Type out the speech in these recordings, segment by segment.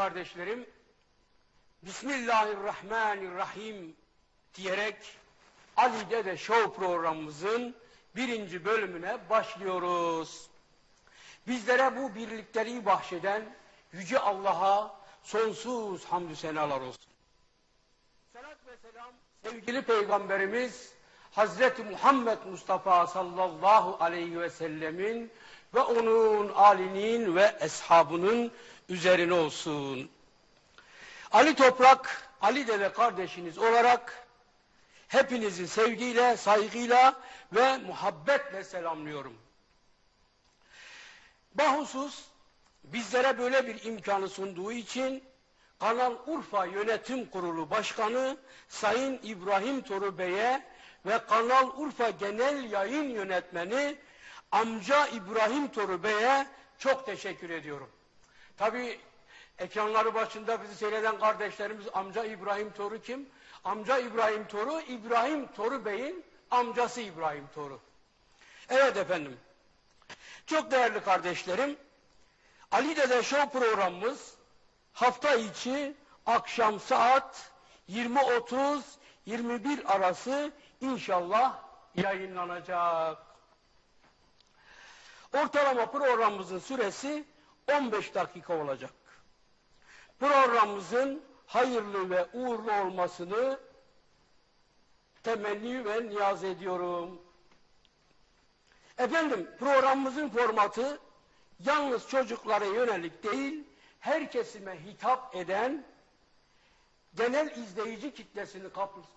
kardeşlerim, Bismillahirrahmanirrahim diyerek Ali Dede Show programımızın birinci bölümüne başlıyoruz. Bizlere bu birlikteliği bahşeden Yüce Allah'a sonsuz hamdü senalar olsun. Selat ve selam sevgili Peygamberimiz Hazreti Muhammed Mustafa sallallahu aleyhi ve sellemin ve onun alinin ve eshabının üzerine olsun. Ali Toprak, Ali Dede kardeşiniz olarak hepinizi sevgiyle, saygıyla ve muhabbetle selamlıyorum. Bahusus bizlere böyle bir imkanı sunduğu için Kanal Urfa Yönetim Kurulu Başkanı Sayın İbrahim Toru Bey'e ve Kanal Urfa Genel Yayın Yönetmeni amca İbrahim Toru Bey'e çok teşekkür ediyorum. Tabi ekranları başında bizi seyreden kardeşlerimiz amca İbrahim Toru kim? Amca İbrahim Toru, İbrahim Toru Bey'in amcası İbrahim Toru. Evet efendim. Çok değerli kardeşlerim, Ali Dede Show programımız hafta içi akşam saat 20.30-21 arası inşallah yayınlanacak. Ortalama programımızın süresi 15 dakika olacak. Programımızın hayırlı ve uğurlu olmasını temenni ve niyaz ediyorum. Efendim programımızın formatı yalnız çocuklara yönelik değil, her kesime hitap eden, genel izleyici kitlesini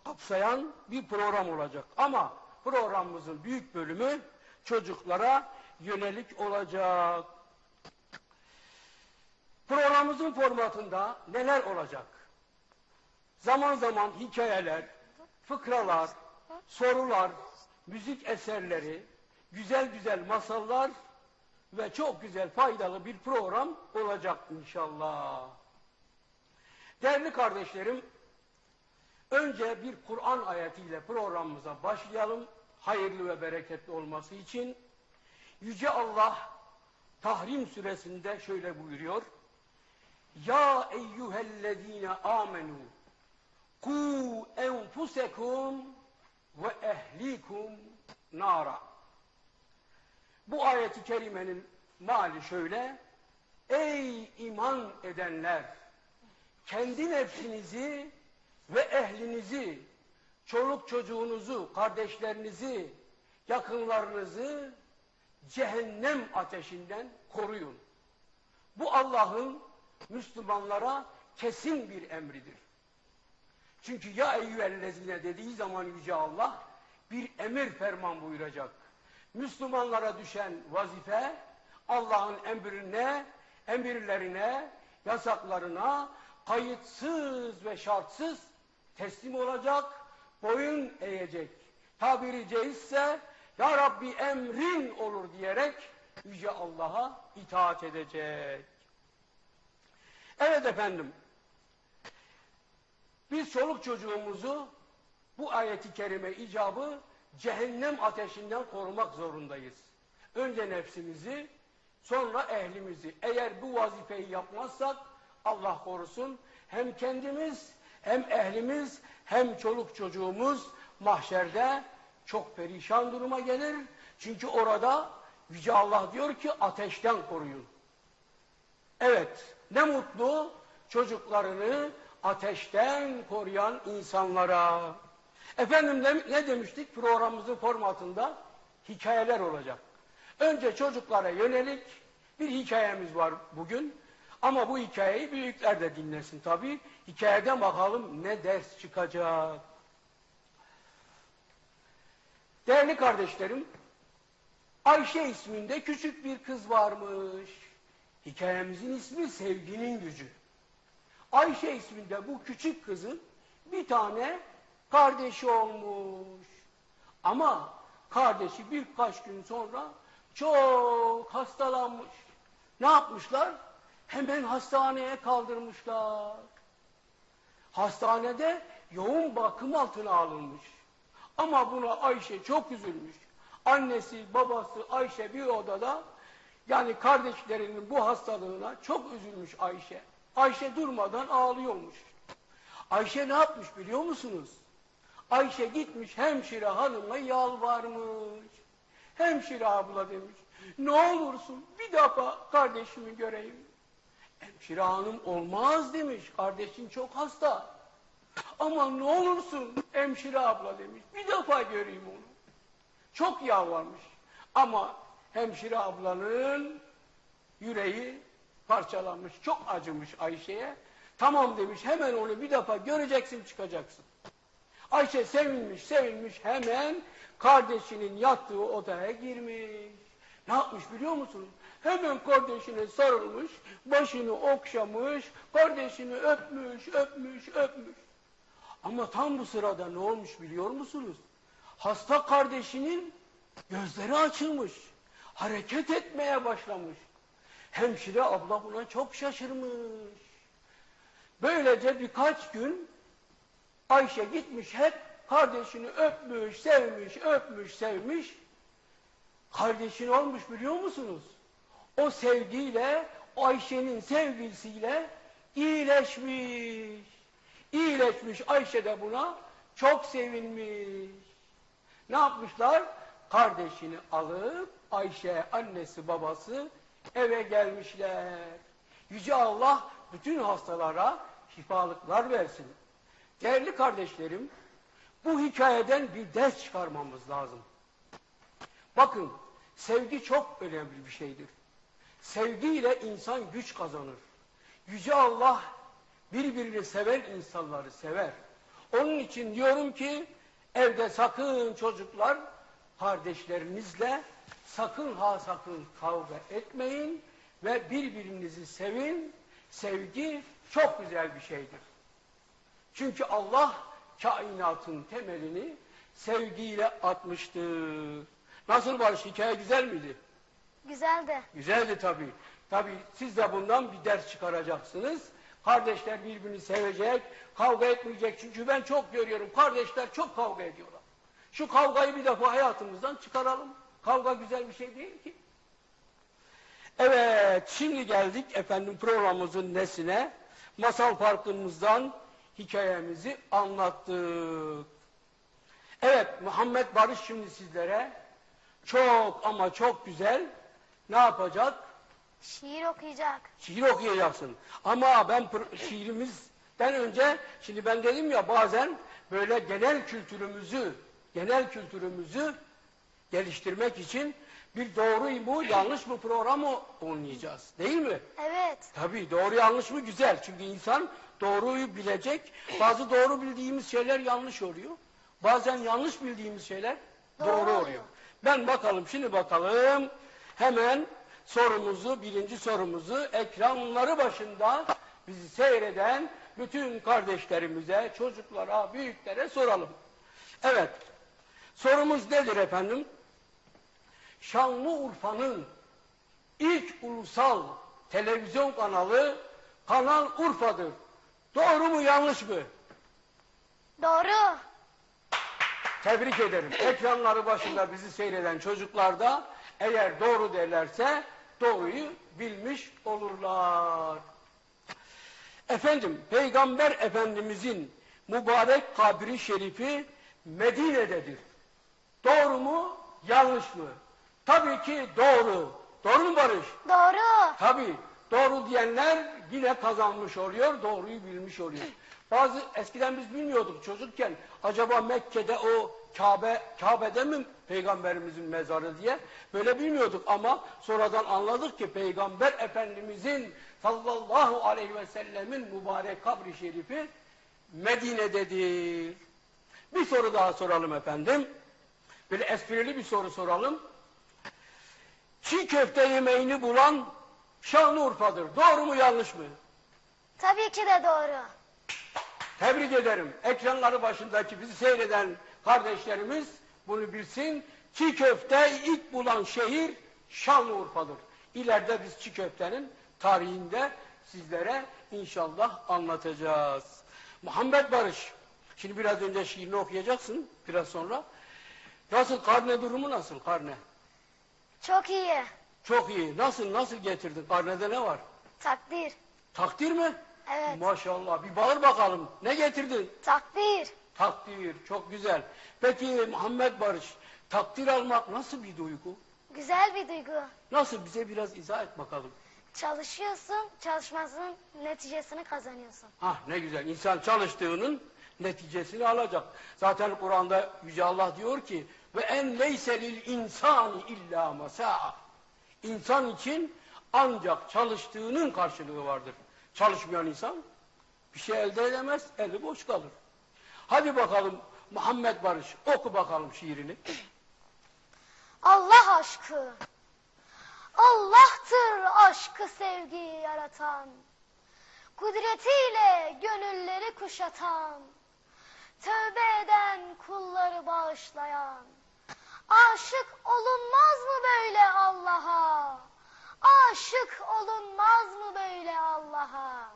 kapsayan bir program olacak. Ama programımızın büyük bölümü çocuklara yönelik olacak. Programımızın formatında neler olacak? Zaman zaman hikayeler, fıkralar, sorular, müzik eserleri, güzel güzel masallar ve çok güzel faydalı bir program olacak inşallah. Değerli kardeşlerim, önce bir Kur'an ayetiyle programımıza başlayalım. Hayırlı ve bereketli olması için. Yüce Allah Tahrim suresinde şöyle buyuruyor. Ya eyyühellezine amenu ku enfusekum ve ehlikum nara. Bu ayeti kerimenin mali şöyle. Ey iman edenler! Kendi nefsinizi ve ehlinizi, çoluk çocuğunuzu, kardeşlerinizi, yakınlarınızı cehennem ateşinden koruyun. Bu Allah'ın Müslümanlara kesin bir emridir. Çünkü ya eyyühellezine dediği zaman Yüce Allah bir emir ferman buyuracak. Müslümanlara düşen vazife Allah'ın emrine, emirlerine, yasaklarına kayıtsız ve şartsız teslim olacak, boyun eğecek. Tabiri caizse Ya Rabbi emrin olur diyerek Yüce Allah'a itaat edecek. Evet efendim, biz çoluk çocuğumuzu bu ayeti kerime icabı cehennem ateşinden korumak zorundayız. Önce nefsimizi, sonra ehlimizi. Eğer bu vazifeyi yapmazsak Allah korusun hem kendimiz hem ehlimiz hem çoluk çocuğumuz mahşerde çok perişan duruma gelir. Çünkü orada Yüce Allah diyor ki ateşten koruyun. Evet ne mutlu çocuklarını ateşten koruyan insanlara. Efendim ne demiştik programımızın formatında? Hikayeler olacak. Önce çocuklara yönelik bir hikayemiz var bugün. Ama bu hikayeyi büyükler de dinlesin tabii. Hikayeden bakalım ne ders çıkacak. Değerli kardeşlerim, Ayşe isminde küçük bir kız varmış. Hikayemizin ismi sevginin gücü. Ayşe isminde bu küçük kızın bir tane kardeşi olmuş. Ama kardeşi birkaç gün sonra çok hastalanmış. Ne yapmışlar? Hemen hastaneye kaldırmışlar. Hastanede yoğun bakım altına alınmış. Ama buna Ayşe çok üzülmüş. Annesi, babası Ayşe bir odada yani kardeşlerinin bu hastalığına çok üzülmüş Ayşe. Ayşe durmadan ağlıyormuş. Ayşe ne yapmış biliyor musunuz? Ayşe gitmiş hemşire hanıma yalvarmış. Hemşire abla demiş. Ne olursun bir defa kardeşimi göreyim. Hemşire hanım olmaz demiş. Kardeşin çok hasta. Ama ne olursun hemşire abla demiş. Bir defa göreyim onu. Çok yalvarmış. Ama hemşire ablanın yüreği parçalanmış. Çok acımış Ayşe'ye. Tamam demiş hemen onu bir defa göreceksin çıkacaksın. Ayşe sevinmiş sevinmiş hemen kardeşinin yattığı odaya girmiş. Ne yapmış biliyor musunuz? Hemen kardeşine sarılmış, başını okşamış, kardeşini öpmüş, öpmüş, öpmüş. Ama tam bu sırada ne olmuş biliyor musunuz? Hasta kardeşinin gözleri açılmış. Hareket etmeye başlamış. Hemşire abla buna çok şaşırmış. Böylece birkaç gün Ayşe gitmiş hep kardeşini öpmüş, sevmiş, öpmüş, sevmiş. Kardeşin olmuş biliyor musunuz? O sevgiyle, Ayşe'nin sevgisiyle iyileşmiş. İyileşmiş Ayşe de buna çok sevinmiş. Ne yapmışlar? Kardeşini alıp Ayşe annesi babası eve gelmişler. Yüce Allah bütün hastalara şifalıklar versin. Değerli kardeşlerim, bu hikayeden bir ders çıkarmamız lazım. Bakın, sevgi çok önemli bir şeydir. Sevgiyle insan güç kazanır. Yüce Allah birbirini seven insanları sever. Onun için diyorum ki, evde sakın çocuklar kardeşlerinizle sakın ha sakın kavga etmeyin ve birbirinizi sevin. Sevgi çok güzel bir şeydir. Çünkü Allah kainatın temelini sevgiyle atmıştır. Nasıl Barış? Hikaye güzel miydi? Güzeldi. Güzeldi tabii. Tabii siz de bundan bir ders çıkaracaksınız. Kardeşler birbirini sevecek, kavga etmeyecek. Çünkü ben çok görüyorum. Kardeşler çok kavga ediyorlar. Şu kavgayı bir defa hayatımızdan çıkaralım. Kavga güzel bir şey değil ki. Evet, şimdi geldik efendim programımızın nesine. Masal Parkımızdan hikayemizi anlattık. Evet, Muhammed Barış şimdi sizlere çok ama çok güzel ne yapacak? Şiir okuyacak. Şiir okuyacaksın. Ama ben şiirimizden önce, şimdi ben dedim ya bazen böyle genel kültürümüzü, genel kültürümüzü geliştirmek için bir doğru mu yanlış mı programı oynayacağız. Değil mi? Evet. Tabii doğru yanlış mı güzel. Çünkü insan doğruyu bilecek. Bazı doğru bildiğimiz şeyler yanlış oluyor. Bazen yanlış bildiğimiz şeyler doğru, Doğru oluyor. oluyor. Ben bakalım şimdi bakalım. Hemen sorumuzu, birinci sorumuzu ekranları başında bizi seyreden bütün kardeşlerimize, çocuklara, büyüklere soralım. Evet. Sorumuz nedir efendim? Şanlıurfa'nın ilk ulusal televizyon kanalı Kanal Urfa'dır. Doğru mu yanlış mı? Doğru. Tebrik ederim. Ekranları başında bizi seyreden çocuklar da eğer doğru derlerse doğruyu bilmiş olurlar. Efendim, Peygamber Efendimizin mübarek kabri şerifi Medine'dedir. Doğru mu, yanlış mı? Tabii ki doğru. Doğru mu Barış? Doğru. Tabii. Doğru diyenler yine kazanmış oluyor, doğruyu bilmiş oluyor. Bazı eskiden biz bilmiyorduk çocukken acaba Mekke'de o Kabe Kabe'de mi peygamberimizin mezarı diye böyle bilmiyorduk ama sonradan anladık ki peygamber efendimizin sallallahu aleyhi ve sellemin mübarek kabri şerifi Medine'dedir. Bir soru daha soralım efendim. Böyle esprili bir soru soralım. Çiğ köfte yemeğini bulan Şanlıurfa'dır. Doğru mu yanlış mı? Tabii ki de doğru. Tebrik ederim. Ekranları başındaki bizi seyreden kardeşlerimiz bunu bilsin. Çiğ köfte ilk bulan şehir Şanlıurfa'dır. İleride biz çiğ köftenin tarihinde sizlere inşallah anlatacağız. Muhammed Barış. Şimdi biraz önce şiirini okuyacaksın biraz sonra. Nasıl karne durumu nasıl karne? Çok iyi. Çok iyi. Nasıl nasıl getirdin? Karnede ne var? Takdir. Takdir mi? Evet. Maşallah. Bir bağır bakalım. Ne getirdin? Takdir. Takdir. Çok güzel. Peki Muhammed Barış, takdir almak nasıl bir duygu? Güzel bir duygu. Nasıl? Bize biraz izah et bakalım. Çalışıyorsun, çalışmasının neticesini kazanıyorsun. Hah ne güzel. İnsan çalıştığının neticesini alacak. Zaten Kur'an'da Yüce Allah diyor ki ve en leyselil insani illa masa'a. İnsan için ancak çalıştığının karşılığı vardır. Çalışmayan insan bir şey elde edemez, eli boş kalır. Hadi bakalım Muhammed Barış oku bakalım şiirini. Allah aşkı. Allah'tır aşkı sevgiyi yaratan. Kudretiyle gönülleri kuşatan. Tövbe eden kulları bağışlayan. Aşık olunmaz mı böyle Allah'a? Aşık olunmaz mı böyle Allah'a?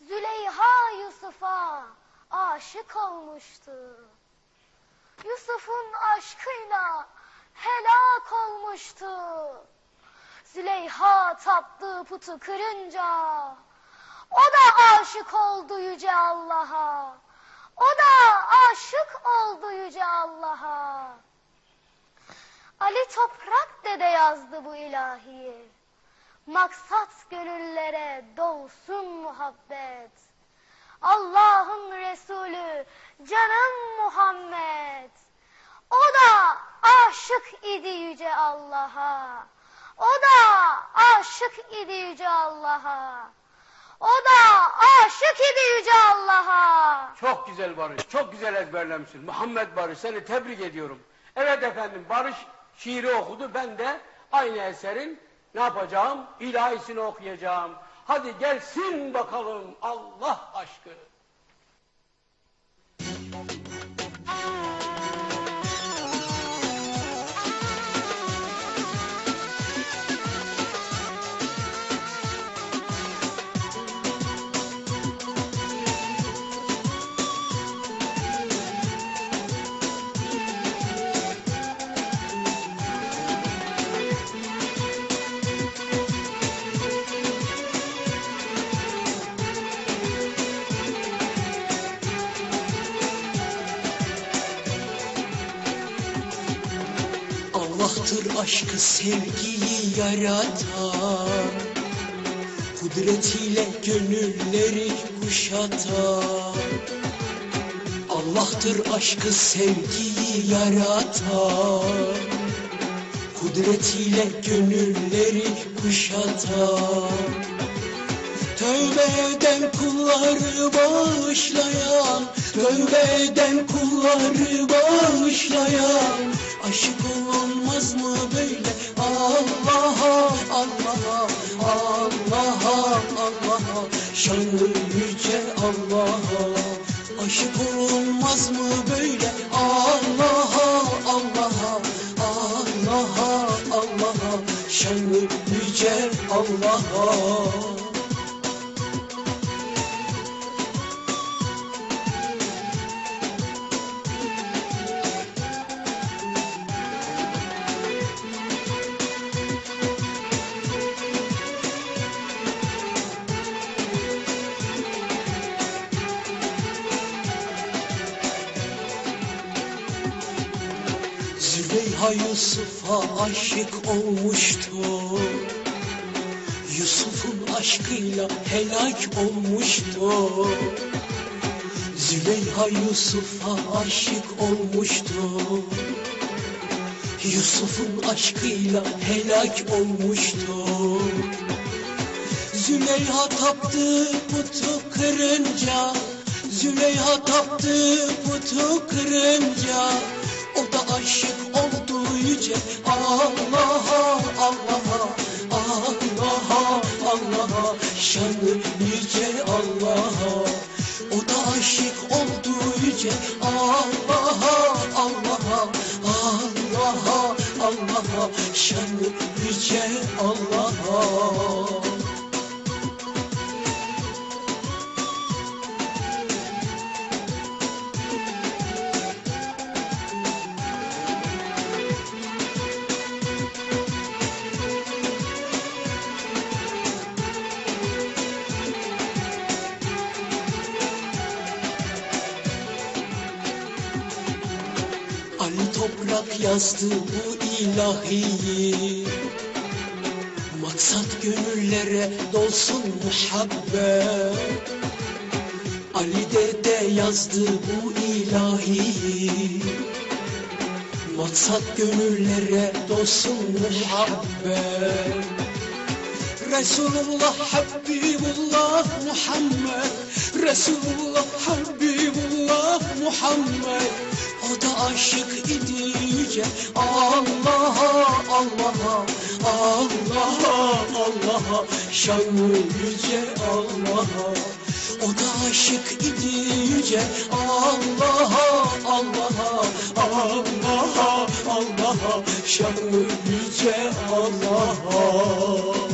Züleyha Yusuf'a aşık olmuştu. Yusuf'un aşkıyla helak olmuştu. Züleyha taptığı putu kırınca o da aşık oldu yüce Allah'a. O da aşık oldu yüce Allah'a. Ali Toprak dede yazdı bu ilahiyi. Maksat gönüllere dolsun muhabbet. Allah'ın Resulü canım Muhammed. O da aşık idi yüce Allah'a. O da aşık idi yüce Allah'a. O da aşık idi yüce Allah'a. Çok güzel Barış, çok güzel ezberlemişsin. Muhammed Barış, seni tebrik ediyorum. Evet efendim, Barış şiiri okudu. Ben de aynı eserin ne yapacağım? İlahisini okuyacağım. Hadi gelsin bakalım Allah aşkı. Aşkı sevgiyi yaratan Kudretiyle gönülleri kuşatan Allah'tır aşkı sevgiyi yaratan Kudretiyle gönülleri kuşatan. Tövbe eden kulları bağışlayan Tövbe eden kulları bağışlayan Aşık olunmaz mı böyle? Allah'a Allah'a Allah'a Allah'a. Şanlı yüce Allah'a. Aşık olunmaz mı böyle? Allah'a Allah'a Allah'a Allah'a. Şanlı yüce Allah'a Yusuf'a aşık olmuştu. Yusuf'un aşkıyla helak olmuştu. Züleyha Yusuf'a aşık olmuştu. Yusuf'un aşkıyla helak olmuştu. Züleyha taptı putu kırınca Züleyha taptı putu kırınca O da aşık oldu yüce Allah'a Allah'a Allah'a Allah'a. Şanlı yüce Allah'a. O da aşık oldu yüce Allah'a Allah'a. Allah'a Allah'a. Şanlı yüce Allah'a yazdı bu ilahiyi. Maksat gönüllere dolsun muhabbet. Ali dede yazdı bu ilahiyi. Maksat gönüllere dolsun muhabbet. Resulullah Habibullah Muhammed. Resulullah Habibullah Muhammed O da aşık idi yüce Allah'a Allah'a Allah'a Allah'a. Şanlı yüce Allah'a. O da aşık idi yüce Allah'a Allah'a Allah'a Allah'a. Şanlı yüce Allah'a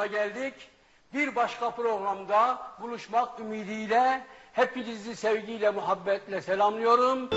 sonuna geldik. Bir başka programda buluşmak ümidiyle hepinizi sevgiyle, muhabbetle selamlıyorum.